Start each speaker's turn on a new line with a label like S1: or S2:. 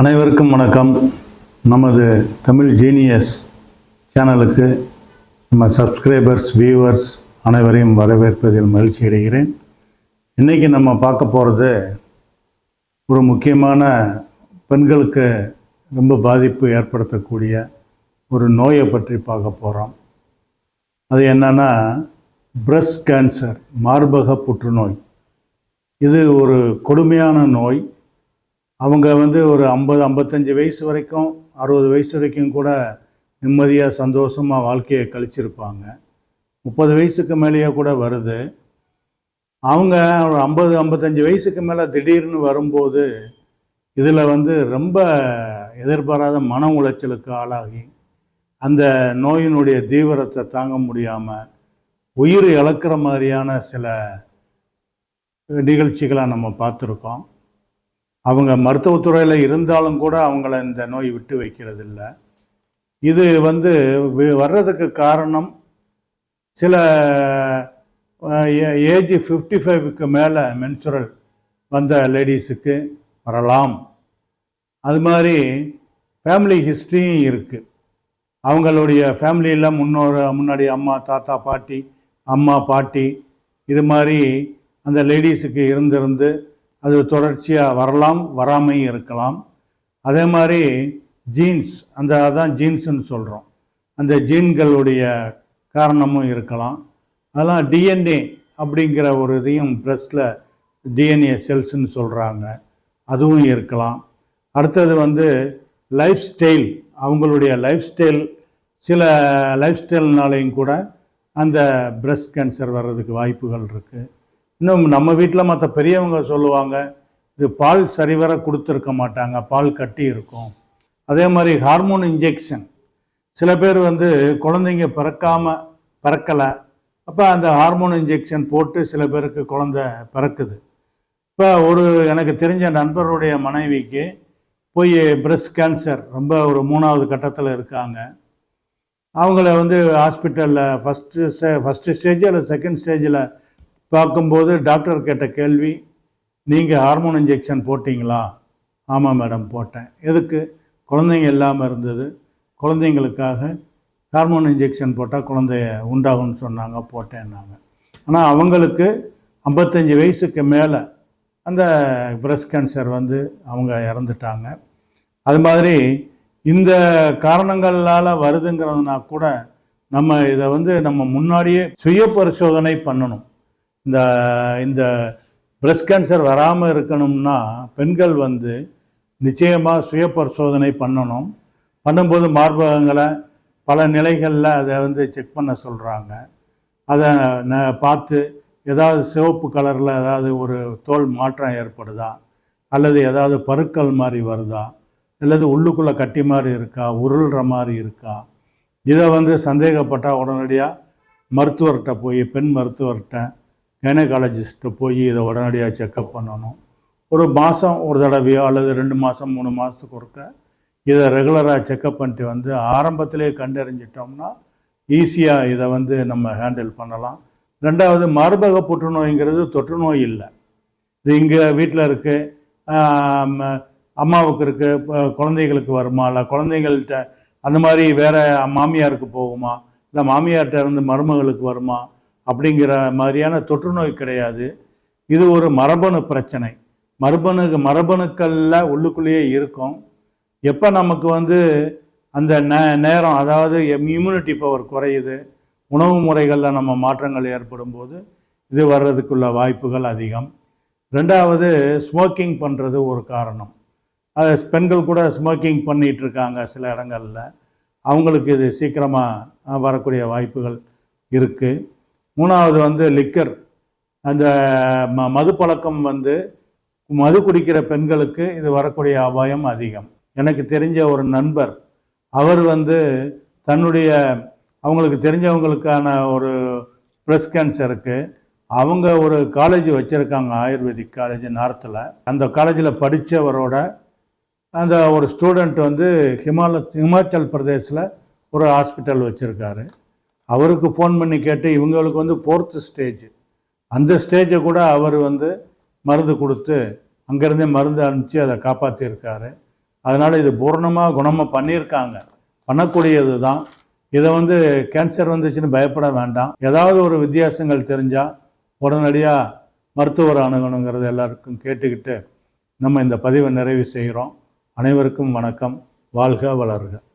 S1: அனைவருக்கும் வணக்கம். நமது தமிழ் ஜீனியஸ் சேனலுக்கு நம்ம சப்ஸ்கிரைபர்ஸ் வியூவர்ஸ் அனைவரையும் வரவேற்பதில் மகிழ்ச்சி அடைகிறேன். இன்றைக்கி நம்ம பார்க்க போகிறது ஒரு முக்கியமான பெண்களுக்கு ரொம்ப பாதிப்பு ஏற்படுத்தக்கூடிய ஒரு நோயை பற்றி பார்க்க போகிறோம் அது என்னன்னா பிரஸ்ட் கேன்சர் மார்பக புற்றுநோய். இது ஒரு கொடுமையான நோய். அவங்க வந்து ஒரு ஐம்பது ஐம்பத்தஞ்சு வயசு வரைக்கும் அறுபது வயசு வரைக்கும் கூட நிம்மதியாக சந்தோஷமாக வாழ்க்கையை கழிச்சிருப்பாங்க. முப்பது வயசுக்கு மேலேயே கூட வருது. அவங்க ஒரு ஐம்பது ஐம்பத்தஞ்சு வயசுக்கு மேலே திடீர்னு வரும்போது இதில் வந்து ரொம்ப எதிர்பாராத மன உளைச்சலுக்கு ஆளாகி அந்த நோயினுடைய தீவிரத்தை தாங்க முடியாமல் உயிர் இழக்கிற மாதிரியான சில நிகழ்ச்சிகளை நம்ம பார்த்துருக்கோம். அவங்க மருத்துவத்துறையில் இருந்தாலும் கூட அவங்கள இந்த நோய் விட்டு வைக்கிறதில்ல. இது வந்து வர்றதுக்கு காரணம் சில ஏஜ் ஃபிஃப்டி ஃபைவுக்கு மேலே மென்சுரல் வந்த லேடிஸுக்கு வரலாம். அது மாதிரி ஃபேமிலி ஹிஸ்ட்ரியும் இருக்குது அவங்களுடைய ஃபேமிலியில் முன்னோர் முன்னாடி அம்மா தாத்தா பாட்டி அம்மா பாட்டி இது மாதிரி அந்த லேடிஸுக்கு இருந்திருந்து அது தொடர்ச்சியாக வரலாம் வராமையும் இருக்கலாம். அதே மாதிரி ஜீன்ஸ் அந்த அதான் ஜீன்ஸுன்னு சொல்கிறோம் அந்த ஜீன்களுடைய காரணமும் இருக்கலாம். அதெல்லாம் டிஎன்ஏ அப்படிங்கிற ஒரு இதையும் ப்ரெஸ்ஸில் டிஎன்ஏ செல்ஸ்ன்னு சொல்கிறாங்க அதுவும் இருக்கலாம். அடுத்தது வந்து லைஃப் ஸ்டைல் அவங்களுடைய லைஃப் ஸ்டைல் சில லைஃப் ஸ்டைல்னாலையும் கூட அந்த பிரஸ்ட் கேன்சர் வர்றதுக்கு வாய்ப்புகள் இருக்குது இன்னும் நம்ம வீட்டில் மற்ற பெரியவங்க சொல்லுவாங்க இது பால் சரிவர கொடுத்துருக்க மாட்டாங்க பால் கட்டி இருக்கும். அதே மாதிரி ஹார்மோன் இன்ஜெக்ஷன். சில பேர் வந்து குழந்தைங்க பிறக்காமல் பிறக்கலை அப்போ அந்த ஹார்மோன் இன்ஜெக்ஷன் போட்டு சில பேருக்கு குழந்தை பிறக்குது. இப்போ ஒரு எனக்கு தெரிஞ்ச நண்பருடைய மனைவிக்கு போய் பிரஸ்ட் கேன்சர் ரொம்ப ஒரு மூணாவது கட்டத்தில் இருக்காங்க. அவங்கள வந்து ஹாஸ்பிட்டலில் ஃபஸ்ட்டு ஸ்டே ஃபஸ்ட்டு ஸ்டேஜ் இல்லை செகண்ட் ஸ்டேஜில் பார்க்கும்போது டாக்டர் கேட்ட கேள்வி நீங்கள் ஹார்மோன் இன்ஜெக்ஷன் போட்டிங்களா? ஆமாம் மேடம் போட்டேன். எதுக்கு? குழந்தைங்க இல்லாமல் இருந்தது. குழந்தைங்களுக்காக ஹார்மோன் இன்ஜெக்ஷன் போட்டால் குழந்தைய உண்டாகும்னு சொன்னாங்க போட்டேன்னாங்க. ஆனால் அவங்களுக்கு ஐம்பத்தஞ்சு வயசுக்கு மேலே அந்த பிரஸ்ட் கேன்சர் வந்து அவங்க இறந்துட்டாங்க. அது மாதிரி இந்த காரணங்களால் வருதுங்கிறதுனா கூட நம்ம இதை வந்து நம்ம முன்னாடியே சுய பரிசோதனை பண்ணணும். இந்த இந்த பிரஸ்ட் கேன்சர் வராமல் இருக்கணும்னா பெண்கள் வந்து நிச்சயமாக சுய பரிசோதனை பண்ணணும். பண்ணும்போது மார்பகங்களை பல நிலைகளில் அதை வந்து செக் பண்ண சொல்கிறாங்க அதை ந பார்த்து ஏதாவது சிவப்பு கலரில் ஏதாவது ஒரு தோல் மாற்றம் ஏற்படுதா? அல்லது ஏதாவது பருக்கள் மாதிரி வருதா? அல்லது உள்ளுக்குள்ளே கட்டி மாதிரி இருக்கா? உருள்ற மாதிரி இருக்கா? இதை வந்து சந்தேகப்பட்டால் உடனடியாக மருத்துவர்கிட்ட போய் பெண் மருத்துவர்கிட்ட கைனகாலஜிஸ்ட்டை போய் இதை உடனடியாக செக்கப் பண்ணணும். ஒரு மாதம் ஒரு தடவையோ அல்லது ரெண்டு மாதம் மூணு மாதத்துக்கு ஒருக்க இதை ரெகுலராக செக்கப் பண்ணிட்டு வந்து ஆரம்பத்திலே கண்டறிஞ்சிட்டோம்னா ஈஸியாக இதை வந்து நம்ம ஹேண்டில் பண்ணலாம். ரெண்டாவது மார்பக புற்றுநோய்ங்கிறது தொற்று நோய் இல்லை. இது இங்கே வீட்டில் இருக்குது அம்மாவுக்கு இருக்குது இப்போ குழந்தைகளுக்கு வருமா? இல்லை குழந்தைகள்கிட்ட அந்த மாதிரி வேற மாமியாருக்கு போகுமா? இல்லை மாமியார்கிட்ட இருந்து மருமகளுக்கு வருமா? அப்படிங்கிற மாதிரியான தொற்று நோய் கிடையாது. இது ஒரு மரபணு பிரச்சனை. மரபணு மரபணுக்களில் உள்ளுக்குள்ளேயே இருக்கும். எப்போ நமக்கு வந்து அந்த நே நேரம் அதாவது இம்யூனிட்டி பவர் குறையுது உணவு முறைகளில் நம்ம மாற்றங்கள் ஏற்படும் போது இது வர்றதுக்குள்ள வாய்ப்புகள் அதிகம். ரெண்டாவது ஸ்மோக்கிங் பண்ணுறது ஒரு காரணம். அது பெண்கள் கூட ஸ்மோக்கிங் பண்ணிகிட்ருக்காங்க சில இடங்களில். அவங்களுக்கு இது சீக்கிரமாக வரக்கூடிய வாய்ப்புகள் இருக்குது மூணாவது வந்து லிக்கர் அந்த ம மது பழக்கம் வந்து மது குடிக்கிற பெண்களுக்கு இது வரக்கூடிய அபாயம் அதிகம். எனக்கு தெரிஞ்ச ஒரு நண்பர் அவர் வந்து தன்னுடைய அவங்களுக்கு தெரிஞ்சவங்களுக்கான ஒரு ப்ரெஸ் கேன்சருக்கு அவங்க ஒரு காலேஜ் வச்சுருக்காங்க ஆயுர்வேதிக் காலேஜ் நார்த்தில். அந்த காலேஜில் படித்தவரோட அந்த ஒரு ஸ்டூடெண்ட் வந்து ஹிமால ஹிமாச்சல் பிரதேசில் ஒரு ஹாஸ்பிட்டல் வச்சுருக்காரு. அவருக்கு ஃபோன் பண்ணி கேட்டு இவங்களுக்கு வந்து ஃபோர்த்து ஸ்டேஜ் அந்த ஸ்டேஜை கூட அவர் வந்து மருந்து கொடுத்து அங்கேருந்தே மருந்து அனுப்பிச்சு அதை காப்பாற்றியிருக்காரு அதனால் இது பூர்ணமாக குணமாக பண்ணியிருக்காங்க. பண்ணக்கூடியது தான். இதை வந்து கேன்சர் வந்துச்சுன்னு பயப்பட வேண்டாம். ஏதாவது ஒரு வித்தியாசங்கள் தெரிஞ்சால் உடனடியாக மருத்துவர் அணுகணுங்கிறது எல்லாருக்கும் கேட்டுக்கிட்டு நம்ம இந்த பதிவை நிறைவு செய்கிறோம். அனைவருக்கும் வணக்கம். வாழ்க வளர்க.